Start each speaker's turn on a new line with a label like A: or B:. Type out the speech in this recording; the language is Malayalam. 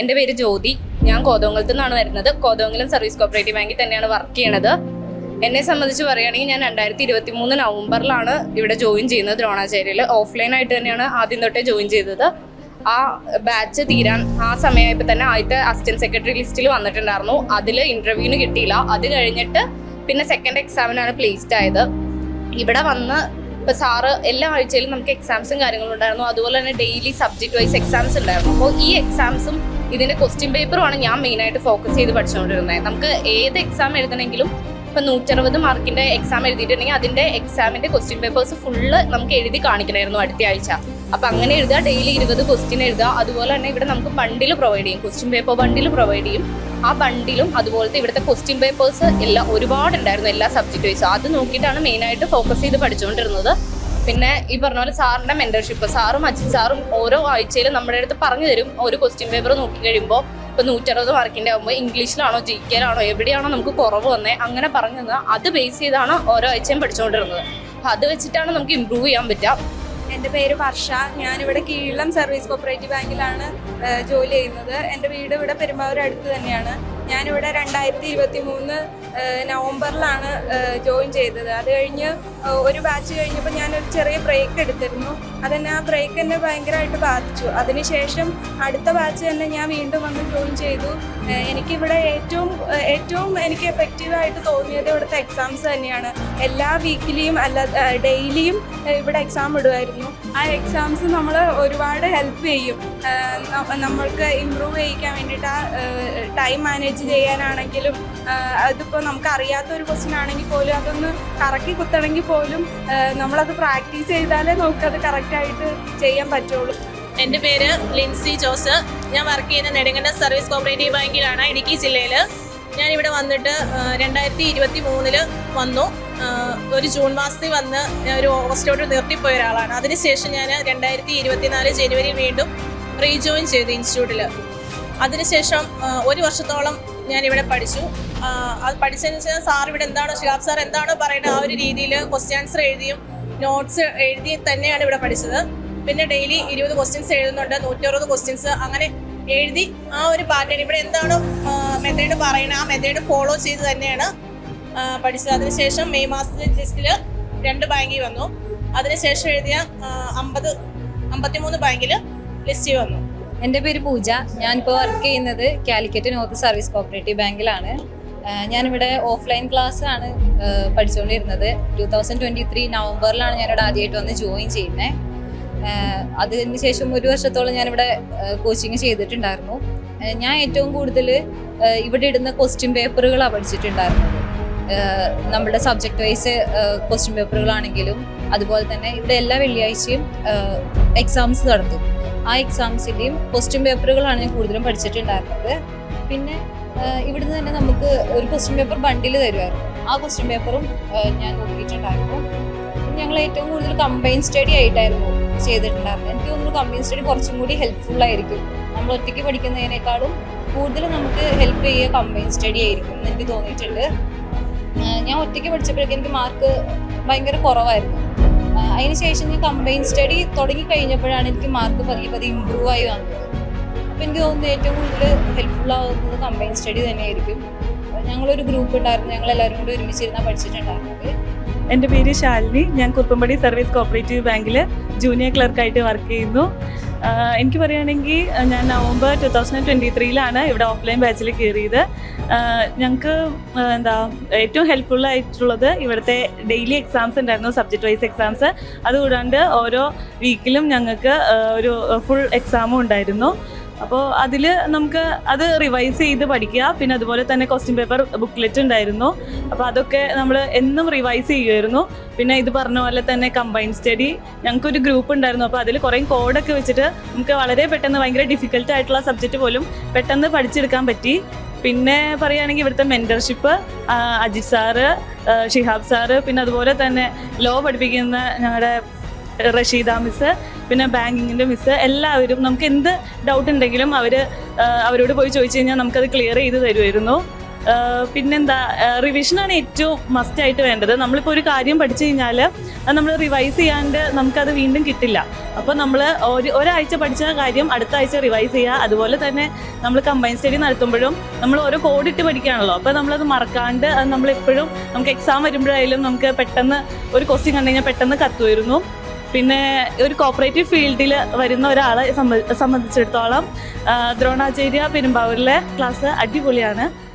A: എന്റെ പേര് ജ്യോതി. ഞാൻ കോതോങ്കലത്തു നിന്നാണ് വരുന്നത്. കോതോങ്കലം സർവീസ് കോപ്പറേറ്റീവ് ബാങ്കിൽ തന്നെയാണ് വർക്ക് ചെയ്യണത്. എന്നെ സംബന്ധിച്ച് പറയുകയാണെങ്കിൽ ഞാൻ രണ്ടായിരത്തി ഇരുപത്തി മൂന്ന് നവംബറിലാണ് ഇവിടെ ജോയിൻ ചെയ്യുന്നത് ദ്രോണാചാര്യയിൽ ഓഫ്ലൈൻ ആയിട്ട് തന്നെയാണ് ആദ്യം തൊട്ടേ ജോയിൻ ചെയ്തത്. ആ ബാച്ച് തീരാൻ ആ സമയമായപ്പോൾ തന്നെ ആദ്യത്തെ അസിസ്റ്റന്റ് സെക്രട്ടറി ലിസ്റ്റിൽ വന്നിട്ടുണ്ടായിരുന്നു. അതിൽ ഇന്റർവ്യൂവിന് കിട്ടിയില്ല. അത് കഴിഞ്ഞിട്ട് പിന്നെ സെക്കൻഡ് എക്സാമിനാണ് പ്ലേസ്ഡ് ആയത്. ഇവിടെ വന്ന് ഇപ്പൊ സാറ് എല്ലാ ആഴ്ചയിലും നമുക്ക് എക്സാംസും കാര്യങ്ങളും ഉണ്ടായിരുന്നു. അതുപോലെ തന്നെ ഡെയിലി സബ്ജക്ട് വൈസ് എക്സാംസ് ഉണ്ടായിരുന്നു. അപ്പോൾ ഈ എക്സാംസും ഇതിന്റെ ക്വസ്റ്റ്യൻ പേപ്പറുമാണ് ഞാൻ മെയിൻ ആയിട്ട് ഫോക്കസ് ചെയ്ത് പഠിച്ചുകൊണ്ടിരുന്നത് നമുക്ക് ഏത് എക്സാം എഴുതണമെങ്കിലും ഇപ്പൊ നൂറ്ററുപത് മാർക്കിന്റെ എക്സാം എഴുതിയിട്ടുണ്ടെങ്കിൽ അതിന്റെ എക്സാമിന്റെ ക്വസ്റ്റ്യൻ പേപ്പേഴ്സ് ഫുള്ള് നമുക്ക് എഴുതി കാണിക്കണമായിരുന്നു അടുത്ത ആഴ്ച. അപ്പൊ അങ്ങനെ എഴുതുക ഡെയിലി ഇരുപത് ക്വസ്റ്റ്യൻ എഴുതുക. അതുപോലെ തന്നെ ഇവിടെ നമുക്ക് ബണ്ടിൽ പ്രൊവൈഡ് ചെയ്യും. ക്വസ്റ്റ്യൻ പേപ്പർ ബണ്ടിൽ പ്രൊവൈഡ് ചെയ്യും. ആ ബണ്ടിലും അതുപോലത്തെ ഇവിടുത്തെ ക്വസ്റ്റ്യൻ പേപ്പേഴ്സ് എല്ലാം ഒരുപാടുണ്ടായിരുന്നു എല്ലാ സബ്ജക്ട് വൈസും അത് നോക്കിയിട്ടാണ് മെയിനായിട്ട് ഫോക്കസ് ചെയ്ത് പഠിച്ചുകൊണ്ടിരുന്നത് പിന്നെ ഈ പറഞ്ഞ പോലെ സാറിന്റെ മെന്റർഷിപ്പ് സാറും അച്ഛൻ സാറും ഓരോ ആഴ്ചയിലും നമ്മുടെ അടുത്ത് പറഞ്ഞു തരും. ഒരു ക്വസ്റ്റ്യൻ പേപ്പർ നോക്കി കഴിയുമ്പോൾ ഇപ്പൊ നൂറ്ററുപത് മാർക്കിന്റെ ആകുമ്പോൾ ഇംഗ്ലീഷിലാണോ ജി കെയിലാണോ എവിടെയാണോ നമുക്ക് കുറവ് വന്നേ അങ്ങനെ പറഞ്ഞു തന്നാൽ അത് ബേസ് ചെയ്താണ് ഓരോ ആഴ്ചയും പഠിച്ചുകൊണ്ടിരുന്നത് അപ്പൊ അത് വെച്ചിട്ടാണ് നമുക്ക് ഇമ്പ്രൂവ് ചെയ്യാൻ പറ്റുക
B: എന്റെ പേര് വർഷ. ഞാനിവിടെ കീഴിലം സർവീസ് കോപ്പറേറ്റീവ് ബാങ്കിലാണ് ജോലി ചെയ്യുന്നത്. എന്റെ വീട് ഇവിടെ പെരുമ്പാവൂർ അടുത്ത് തന്നെയാണ്. ഞാനിവിടെ രണ്ടായിരത്തി ഇരുപത്തി മൂന്ന് നവംബറിലാണ് ജോയിൻ ചെയ്തത്. അത് കഴിഞ്ഞ് ഒരു ബാച്ച് കഴിഞ്ഞപ്പോൾ ഞാനൊരു ചെറിയ ബ്രേക്ക് എടുത്തിരുന്നു. അതെന്നെ ആ ബ്രേക്ക് എന്നെ ഭയങ്കരമായിട്ട് ബാധിച്ചു. അതിനുശേഷം അടുത്ത ബാച്ച് തന്നെ ഞാൻ വീണ്ടും വന്ന് ജോയിൻ ചെയ്തു. എനിക്കിവിടെ ഏറ്റവും ഏറ്റവും എനിക്ക് എഫക്റ്റീവായിട്ട് തോന്നിയത് ഇവിടുത്തെ എക്സാംസ് തന്നെയാണ്. എല്ലാ വീക്കിലിയും അല്ല ഡെയിലിയും ഇവിടെ എക്സാം ഇടുമായിരുന്നു. ആ എക്സാംസ് നമ്മൾ ഒരുപാട് ഹെൽപ്പ് ചെയ്യും. നമ്മൾക്ക് ഇമ്പ്രൂവ് ചെയ്യിക്കാൻ വേണ്ടിയിട്ട് ആ ടൈം മാനേജ് ചെയ്യാനാണെങ്കിലും ഏഹ് അതിപ്പോൾ നമുക്ക് അറിയാത്ത ഒരു ക്വസ്റ്റ്യൻ ആണെങ്കിൽ പോലും അതൊന്ന് കറക്കി കുത്തണമെങ്കിൽ പോലും നമ്മളത് പ്രാക്ടീസ് ചെയ്താലേ നമുക്കത് കറക്റ്റായിട്ട് ചെയ്യാൻ പറ്റുള്ളൂ.
C: എന്റെ പേര് ലിൻസി ജോസ് ഞാൻ വർക്ക് ചെയ്യുന്ന നെടുങ്കണ്ട സർവീസ് കോപ്പറേറ്റീവ് ബാങ്കിലാണ് ഇടുക്കി ജില്ലയിൽ ഞാൻ ഇവിടെ വന്നിട്ട് രണ്ടായിരത്തി ഇരുപത്തി മൂന്നിൽ വന്നു ഒരു ജൂൺ മാസത്തിൽ വന്ന് ഞാൻ ഒരു ഓഗസ്റ്റോട്ട് നിർത്തിപ്പോയ ഒരാളാണ്. അതിനുശേഷം ഞാൻ രണ്ടായിരത്തി ഇരുപത്തിനാല് ജനുവരി വീണ്ടും റീജോയിൻ ചെയ്തു ഇൻസ്റ്റിറ്റ്യൂട്ടിൽ അതിനുശേഷം ഒരു വർഷത്തോളം ഞാൻ ഇവിടെ പഠിച്ചു അത് പഠിച്ചതിന് ശേഷം സാർ ഇവിടെ എന്താണോ ഷിഹാബ് സാർ എന്താണോ പറയുന്നത് ആ ഒരു രീതിയിൽ ക്വസ്റ്റ്യൻ ആൻസർ എഴുതിയും നോട്ട്സ് എഴുതി തന്നെയാണ് ഇവിടെ പഠിച്ചത്. പിന്നെ ഡെയിലി ഇരുപത് ക്വസ്റ്റ്യൻസ് എഴുതുന്നുണ്ട് നൂറ്ററുപത് ക്വസ്റ്റ്യൻസ് അങ്ങനെ എഴുതി ആ ഒരു പാറ്റേൺ ഇവിടെ എന്താണോ മെത്തേഡ് പറയുന്നത് ആ മെത്തേഡ് ഫോളോ ചെയ്ത് തന്നെയാണ് പഠിച്ചത്. അതിനുശേഷം മെയ് മാസത്തിൽ ലിസ്റ്റിൽ രണ്ട് ബാങ്കിൽ വന്നു. അതിനുശേഷം എഴുതിയ അമ്പത് അമ്പത്തിമൂന്ന് ബാങ്കിൽ ലിസ്റ്റ് വന്നു.
D: എന്റെ പേര് പൂജ. ഞാനിപ്പോൾ വർക്ക് ചെയ്യുന്നത് കാലിക്കറ്റ് നോർത്ത് സർവീസ് കോപ്പറേറ്റീവ് ബാങ്കിലാണ്. ഞാനിവിടെ ഓഫ്ലൈൻ ക്ലാസ് ആണ് പഠിച്ചുകൊണ്ടിരുന്നത് ടു തൗസൻഡ് ട്വന്റി ത്രീ നവംബറിലാണ് ഞാനിവിടെ ആദ്യമായിട്ട് വന്ന് ജോയിൻ ചെയ്യുന്നത് അതിന് ശേഷം ഒരു വർഷത്തോളം ഞാനിവിടെ കോച്ചിങ് ചെയ്തിട്ടുണ്ടായിരുന്നു. ഞാൻ ഏറ്റവും കൂടുതൽ ഇവിടെ ഇടുന്ന ക്വസ്റ്റ്യൻ പേപ്പറുകളാണ് പഠിച്ചിട്ടുണ്ടായിരുന്നത്. നമ്മുടെ സബ്ജക്ട് വൈസ് ക്വസ്റ്റ്യൻ പേപ്പറുകളാണെങ്കിലും അതുപോലെ തന്നെ ഇവിടെ എല്ലാ വെള്ളിയാഴ്ചയും എക്സാംസ് നടത്തും ആ എക്സാംസിന്റെയും ക്വസ്റ്റ്യൻ പേപ്പറുകളാണ് ഞാൻ കൂടുതലും പഠിച്ചിട്ടുണ്ടായിരുന്നത്. പിന്നെ ഇവിടുന്ന് തന്നെ നമുക്ക് ഒരു ക്വസ്റ്റ്യൻ പേപ്പർ ബണ്ടിൽ തരുമായിരുന്നു ആ ക്വസ്റ്റ്യൻ പേപ്പറും ഞാൻ നോക്കിയിട്ടുണ്ടായിരുന്നു. ഞങ്ങൾ ഏറ്റവും കൂടുതൽ കമ്പൈൻ സ്റ്റഡി ആയിട്ടായിരുന്നു ചെയ്തിട്ടുണ്ടായിരുന്നത്. എനിക്ക് തോന്നുന്നു കമ്പൈൻ സ്റ്റഡി കുറച്ചും കൂടി ഹെൽപ്ഫുൾ ആയിരിക്കും. നമ്മൾ ഒറ്റയ്ക്ക് പഠിക്കുന്നതിനേക്കാളും കൂടുതൽ നമുക്ക് ഹെൽപ്പ് ചെയ്യുക കമ്പൈൻ സ്റ്റഡി ആയിരിക്കും എന്ന് എനിക്ക് തോന്നിയിട്ടുണ്ട്. ഞാൻ ഒറ്റയ്ക്ക് പഠിച്ചപ്പോഴേക്കും എനിക്ക് മാർക്ക് ഭയങ്കര കുറവായിരുന്നു. അതിനുശേഷം ഞാൻ കമ്പൈൻ സ്റ്റഡി തുടങ്ങി കഴിഞ്ഞപ്പോഴാണ് എനിക്ക് മാർക്ക് പതിയെ പതിയെ ഇമ്പ്രൂവ് ആയി വന്നത്. അപ്പം എനിക്ക് തോന്നുന്നു ഏറ്റവും കൂടുതൽ ഹെൽപ്ഫുൾ ആവുന്നത് കമ്പൈൻ സ്റ്റഡി തന്നെയായിരിക്കും. ഞങ്ങളൊരു ഗ്രൂപ്പ് ഉണ്ടായിരുന്നു. ഞങ്ങൾ എല്ലാവരും കൂടി ഒരുമിച്ചിരുന്നാൽ പഠിച്ചിട്ടുണ്ടായിരുന്നത്.
E: എന്റെ പേര് ശാലിനി. ഞാൻ കുറുപ്പമ്പടി സർവീസ് കോപ്പറേറ്റീവ് ബാങ്കിൽ ജൂനിയർ ക്ലർക്കായിട്ട് വർക്ക് ചെയ്യുന്നു. എനിക്ക് പറയുകയാണെങ്കിൽ ഞാൻ നവംബർ ടു തൗസൻഡ് ട്വന്റി ത്രീയിലാണ് ഇവിടെ ഓഫ്ലൈൻ ബാച്ചിൽ കയറിയത് ഞങ്ങൾക്ക് എന്താ ഏറ്റവും ഹെൽപ്ഫുൾ ആയിട്ടുള്ളത് ഇവിടുത്തെ ഡെയിലി എക്സാംസ് ഉണ്ടായിരുന്നു സബ്ജക്റ്റ് വൈസ് എക്സാംസ് അതുകൂടാണ്ട് ഓരോ വീക്കിലും ഞങ്ങൾക്ക് ഒരു ഫുൾ എക്സാമും ഉണ്ടായിരുന്നു. അപ്പോൾ അതിൽ നമുക്ക് അത് റിവൈസ് ചെയ്ത് പഠിക്കുക. പിന്നെ അതുപോലെ തന്നെ ക്വസ്റ്റ്യൻ പേപ്പർ ബുക്ക്ലെറ്റ് ഉണ്ടായിരുന്നു. അപ്പോൾ അതൊക്കെ നമ്മൾ എന്നും റിവൈസ് ചെയ്യുമായിരുന്നു. പിന്നെ ഇത് പറഞ്ഞ പോലെ തന്നെ കമ്പൈൻ സ്റ്റഡി ഞങ്ങൾക്കൊരു ഗ്രൂപ്പ് ഉണ്ടായിരുന്നു. അപ്പോൾ അതിൽ കുറേ കോഡൊക്കെ വെച്ചിട്ട് നമുക്ക് വളരെ പെട്ടെന്ന് ഭയങ്കര ഡിഫിക്കൽട്ട് ആയിട്ടുള്ള സബ്ജക്റ്റ് പോലും പെട്ടെന്ന് പഠിച്ചെടുക്കാൻ പറ്റി. പിന്നെ പറയുകയാണെങ്കിൽ ഇവിടുത്തെ mentorship Ajith sir Shihab sir പിന്നെ അതുപോലെ തന്നെ ലോ പഠിപ്പിക്കുന്ന ഞങ്ങളുടെ റഷീദ മിസ് പിന്നെ ബാങ്കിങ്ങിന്റെ മിസ് എല്ലാവരും നമുക്ക് എന്ത് ഡൗട്ട് ഉണ്ടെങ്കിലും അവർ അവരോട് പോയി ചോദിച്ചു കഴിഞ്ഞാൽ നമുക്കത് ക്ലിയർ ചെയ്ത് തരുമായിരുന്നു. പിന്നെന്താ റിവിഷനാണ് ഏറ്റവും മസ്റ്റ് ആയിട്ട് വേണ്ടത്. നമ്മളിപ്പോൾ ഒരു കാര്യം പഠിച്ചു കഴിഞ്ഞാൽ നമ്മൾ റിവൈസ് ചെയ്യാണ്ട് നമുക്കത് വീണ്ടും കിട്ടില്ല. അപ്പോൾ നമ്മൾ ഒരു ഒരാഴ്ച പഠിച്ച കാര്യം അടുത്ത ആഴ്ച റിവൈസ് ചെയ്യുക. അതുപോലെ തന്നെ നമ്മൾ കമ്പൈൻ സ്റ്റഡി നടത്തുമ്പോഴും നമ്മൾ ഓരോ കോഡ് ഇട്ട് പഠിക്കുകയാണല്ലോ. അപ്പോൾ നമ്മളത് മറക്കാണ്ട് അത് നമ്മളെപ്പോഴും നമുക്ക് എക്സാം വരുമ്പോഴായാലും നമുക്ക് പെട്ടെന്ന് ഒരു ക്വസ്റ്റ്യൻ കണ്ടു കഴിഞ്ഞാൽ പെട്ടെന്ന് കത്തുവരുന്നു പിന്നെ ഒരു കോപ്പറേറ്റീവ് ഫീൽഡിൽ വരുന്ന ഒരാളെ സംബ- സംബന്ധിച്ചിടത്തോളം ദ്രോണാചാര്യ പെരുമ്പാവൂരിലെ ക്ലാസ് അടിപൊളിയാണ്.